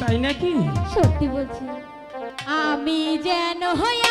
তাই নাকি? সত্যি বলছি। আমি যেন হইয়া